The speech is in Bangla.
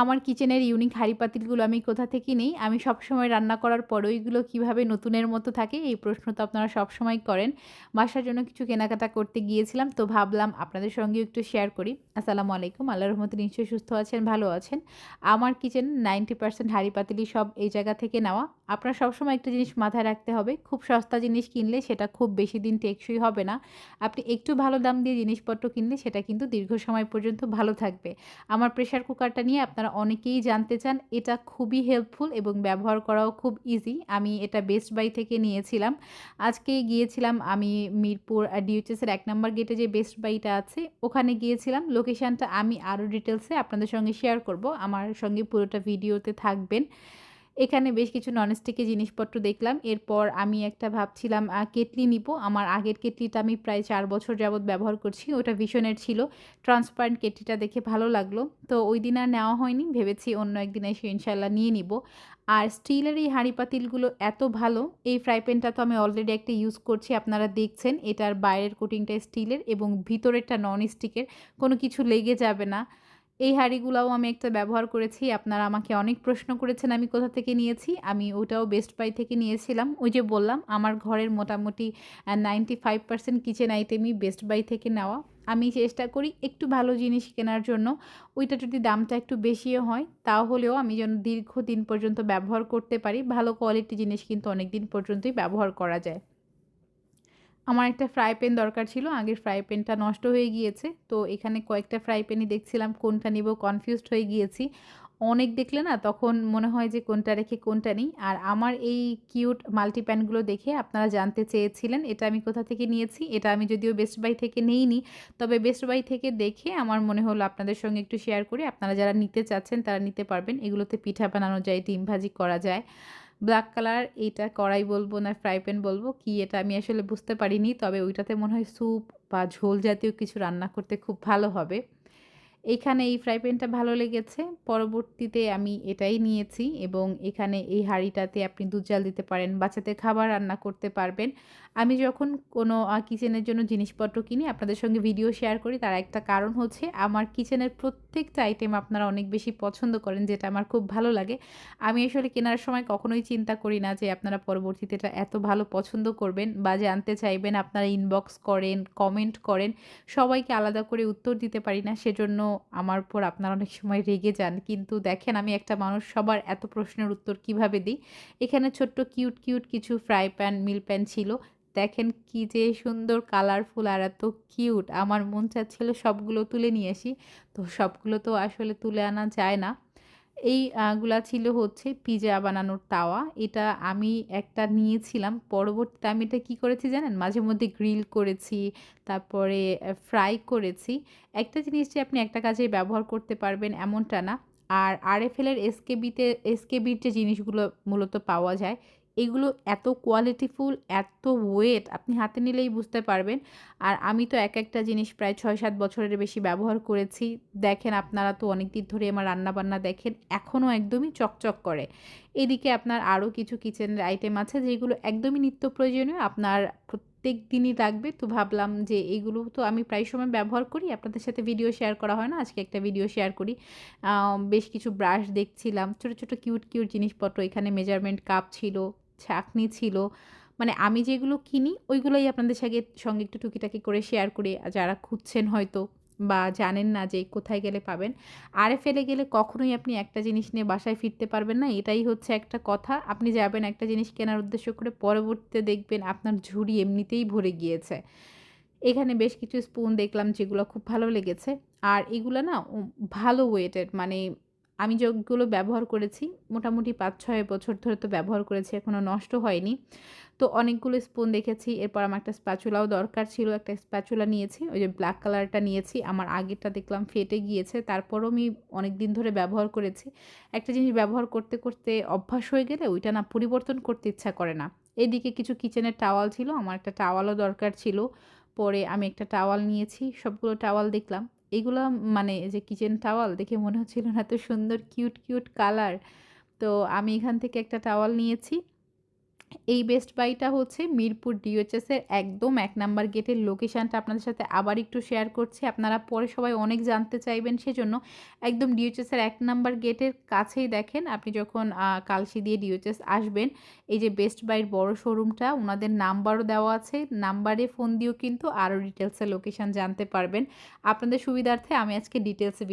আমার কিচেনের ইউনিক হাঁড়ি পাতিলগুলো আমি কোথা থেকে নিই? আমি সবসময় রান্না করার পর ওইগুলো কীভাবে নতুনের মতো থাকে? এই প্রশ্ন তো আপনারা সবসময় করেন। বাসার জন্য কিছু কেনাকাটা করতে গিয়েছিলাম, তো ভাবলাম আপনাদের সঙ্গে একটু শেয়ার করি। আসসালামু আলাইকুম আল্লাহ রহমত নিশ্চয়ই সুস্থ আছেন, ভালো আছেন। আমার কিচেন নাইনটি পার্সেন্ট হাঁড়ি পাতিলি সব এই জায়গা থেকে নেওয়া। আপনার সবসময় একটা জিনিস মাথায় রাখতে হবে, খুব সস্তা জিনিস কিনলে সেটা খুব বেশি দিন টেকসই হবে না। আপনি একটু ভালো দাম দিয়ে জিনিসপত্র কিনলে সেটা কিন্তু দীর্ঘ সময় পর্যন্ত ভালো থাকবে। আমার প্রেশার কুকারটা নিয়ে আপনারা অনেকেই জানতে চান, এটা খুবই হেল্পফুল এবং ব্যবহার করাও খুব ইজি আমি এটা বেস্ট বাই থেকে নিয়েছিলাম। আজকে গিয়েছিলাম আমি মিরপুর ডিউচেসের এক নম্বর গেটে যে বেস্ট বাইটা আছে, ওখানে গিয়েছিলাম। লোকেশানটা আমি আরও ডিটেলসে আপনাদের সঙ্গে শেয়ার করব। আমার সঙ্গে পুরোটা ভিডিওতে থাকবেন। এখানে বেশ কিছু ননস্টিকের জিনিসপত্র দেখলাম। এরপর আমি একটা ভাবছিলাম কেটলি নিব। আমার আগের কেটলিটা আমি প্রায় চার বছর যাবৎ ব্যবহার করছি। ওটা ভীষণের ছিল। ট্রান্সপারেন্ট কেটলিটা দেখে ভালো লাগল। তো ওই দিন আর নেওয়া হয়নি। ভেবেছি অন্য একদিন এসে ইনশাল্লাহ নিয়ে নিব। আর স্টিলের এই হাঁড়ি পাতিলগুলো এত ভালো, এই ফ্রাই প্যানটা তো আমি অলরেডি একটা ইউজ করছি, আপনারা দেখছেন। এটার বাইরের কোটিংটা স্টিলের এবং ভিতরেরটা নন স্টিকের কোনো কিছু লেগে যাবে না। এই হাঁড়িগুলাও আমি একটা ব্যবহার করেছি, আপনারা আমাকে অনেক প্রশ্ন করেছেন আমি কোথা থেকে নিয়েছি, আমি ওটাও বেস্ট বাই থেকে নিয়েছিলাম। ওই যে বললাম, আমার ঘরের মোটামুটি নাইনটি ফাইভ পার্সেন্ট কিচেন আইটেমই বেস্ট বাই থেকে নেওয়া। আমি চেষ্টা করি একটু ভালো জিনিস কেনার জন্য, ওইটা যদি দামটা একটু বেশিও হয়, তাহলেও আমি যেন দীর্ঘদিন পর্যন্ত ব্যবহার করতে পারি। ভালো কোয়ালিটি জিনিস কিন্তু অনেক দিন পর্যন্তই ব্যবহার করা যায়। আমার একটা ফ্রাই প্যান দরকার ছিল, আগের ফ্রাই প্যানটা নষ্ট হয়ে গিয়েছে, তো এখানে কয়েকটা ফ্রাই প্যানই দেখছিলাম কোনটা নিব কনফিউজড হয়ে গিয়েছি। অনেক দেখলে না তখন মনে হয় যে কোনটা রেখে কোনটা নেই, আর আমার এই কিউট মাল্টি প্যানগুলো দেখে আপনারা জানতে চেয়েছিলেন, এটা আমি কোথা থেকে নিয়েছি, এটা আমি যদিও বেস্ট বাই থেকে নেইনি, তবে বেস্ট বাই থেকে দেখে আমার মনে হলো আপনাদের সঙ্গে একটু শেয়ার করি, আপনারা যারা নিতে চাচ্ছেন তারা নিতে পারবেন, এগুলোতে পিঠা বানানো যায়, ডিম ভাজি করা যায়। ব্ল্যাক কালার এইটা কড়াই বলব না ফ্রাই প্যান বলব, কি এটা আমি আসলে বুঝতে পারিনি, তবে ওইটাতে মনে হয় স্যুপ বা ঝোল জাতীয় কিছু রান্না করতে খুব ভালো হবে। এখানে এই ফ্রাই প্যানটা ভালো লেগেছে। পরবর্তীতে আমি এটাই নিয়েছি এবং এখানে এই হাঁড়িটাতে আপনি দুধ জাল দিতে পারেন, বাচ্চাদের খাবার রান্না করতে পারবেন। আমি যখন কোনো কিচেনের জন্য জিনিসপত্র কিনি, আপনাদের সঙ্গে ভিডিও শেয়ার করি, তার একটা কারণ হচ্ছে আমার কিচেনের প্রত্যেকটা আইটেম আপনারা অনেক বেশি পছন্দ করেন, যেটা আমার খুব ভালো লাগে। আমি আসলে কেনার সময় কখনোই চিন্তা করি না যে আপনারা পরবর্তীতে এটা এত ভালো পছন্দ করবেন বা জানতে চাইবেন, আপনারা ইনবক্স করেন কমেন্ট করেন, সবাইকে আলাদা করে উত্তর দিতে পারি না। সেজন্য আমার উপর আপনারা অনেক সময় রেগে যান। কিন্তু দেখেন, আমি একটা মানুষ, সবার এত প্রশ্নের উত্তর কীভাবে দিই? এখানে ছোট্ট, কিউট কিউট কিছু ফ্রাই প্যান, মিল প্যান ছিল। দেখেন কি যে সুন্দর, কালারফুল আর এত কিউট। আমার মন চাচ্ছিল সবগুলো তুলে নিয়ে আসি। তো সবগুলো তো আসলে তুলে আনা যায় না। এই গুলা ছিল হচ্ছে পিজা বানানোর তাওয়া। এটা আমি একটা নিয়েছিলাম। পরবর্তীতে আমি এটা কী করেছি জানেন? মাঝে মধ্যে গ্রিল করেছি, তারপরে ফ্রাই করেছি। একটা জিনিস যে আপনি একটা কাজে ব্যবহার করতে পারবেন এমনটা না। আর আরএফএলের এসকেবিতে, এসকেবির যে জিনিসগুলো মূলত পাওয়া যায় এগুলো এত কোয়ালিটিফুল এত ওয়েট আপনি হাতে নিলেই বুঝতে পারবেন। আর আমি তো এক একটা জিনিস প্রায় ছয় সাত বছরের বেশি ব্যবহার করেছি। দেখেন আপনারা তো অনেক দিন ধরে আমার রান্নাবান্না দেখেন, এখনও একদমই চকচক করে। এদিকে আপনার আরও কিছু কিচেনের আইটেম আছে যেগুলো একদমই নিত্য প্রয়োজনীয়, আপনার প্রত্যেক দিনই লাগবে। তো ভাবলাম যে এগুলো তো আমি প্রায় সময় ব্যবহার করি, আপনাদের সাথে ভিডিও শেয়ার করা হয় না? আজকে একটা ভিডিও শেয়ার করি। বেশ কিছু ব্রাশ দেখছিলাম, ছোটো ছোটো কিউট কিউট জিনিসপত্র, এখানে মেজারমেন্ট কাপ ছিল। ছাকনি ছিল। মানে আমি যেগুলো কিনি, ওইগুলোই আপনাদের সঙ্গে সঙ্গে একটু টুকিটাকি করে শেয়ার করে। যারা খুঁজছেন হয়তো বা জানেন না যে কোথায় গেলে পাবেন। আরে ফেলে গেলে কখনোই আপনি একটা জিনিস নিয়ে বাসায় ফিরতে পারবেন না। এটাই হচ্ছে একটা কথা। আপনি যাবেন একটা জিনিস কেনার উদ্দেশ্য করে, পরবর্তীতে দেখবেন আপনার ঝুড়ি এমনিতেই ভরে গিয়েছে। এখানে বেশ কিছু স্পুন দেখলাম যেগুলো খুব ভালো লেগেছে। আর এগুলো না ভালো ওয়েটের মানে আমি যেগুলো ব্যবহার করেছি, মোটামুটি পাঁচ ছয় বছর ধরে তো ব্যবহার করেছি এখনও নষ্ট হয়নি। তো অনেকগুলো স্পুন দেখেছি, এরপর আমার একটা স্প্যাচুলাও দরকার ছিল, একটা স্প্যাচুলা নিয়েছি, ওই যে ব্ল্যাক কালারটা নিয়েছি, আমার আগেরটা দেখলাম ফেটে গিয়েছে, তারপরও আমি অনেক দিন ধরে ব্যবহার করেছি। একটা জিনিস ব্যবহার করতে করতে অভ্যাস হয়ে গেলে ওইটা না পরিবর্তন করতে ইচ্ছা করে না। এদিকে কিছু কিচেনের টাওয়াল ছিল, আমার একটা টাওয়ালও দরকার ছিল, পরে আমি একটা টাওয়াল নিয়েছি, সবগুলো টাওয়াল দেখলাম এগুলো মানে যে কিচেন টাওয়াল দেখে মনে হচ্ছিল না এত সুন্দর কিউট কিউট কালার তো আমি এখান থেকে একটা টাওয়াল নিয়েছি। এই বেস্ট বাইটা হচ্ছে মিরপুর ডিওএইচএস এর একদম এক নাম্বার গেটের লোকেশনটা আপনাদের সাথে আবার একটু শেয়ার করছি। আপনারা পরে সবাই অনেক জানতে চাইবেন, সেজন্য একদম ডিওএইচএস এর এক নাম্বার গেটের কাছেই দেখেন। আপনি যখন কালসি দিয়ে ডিওএইচএস আসবেন, এই যে বেস্ট বাইয়ের বড় শোরুমটা ওনাদের নাম্বারও দেওয়া আছে। নাম্বারে ফোন দিয়েও কিন্তু আরও ডিটেলসের লোকেশন জানতে পারবেন। আপনাদের সুবিধার্থে আমি আজকে ডিটেলসে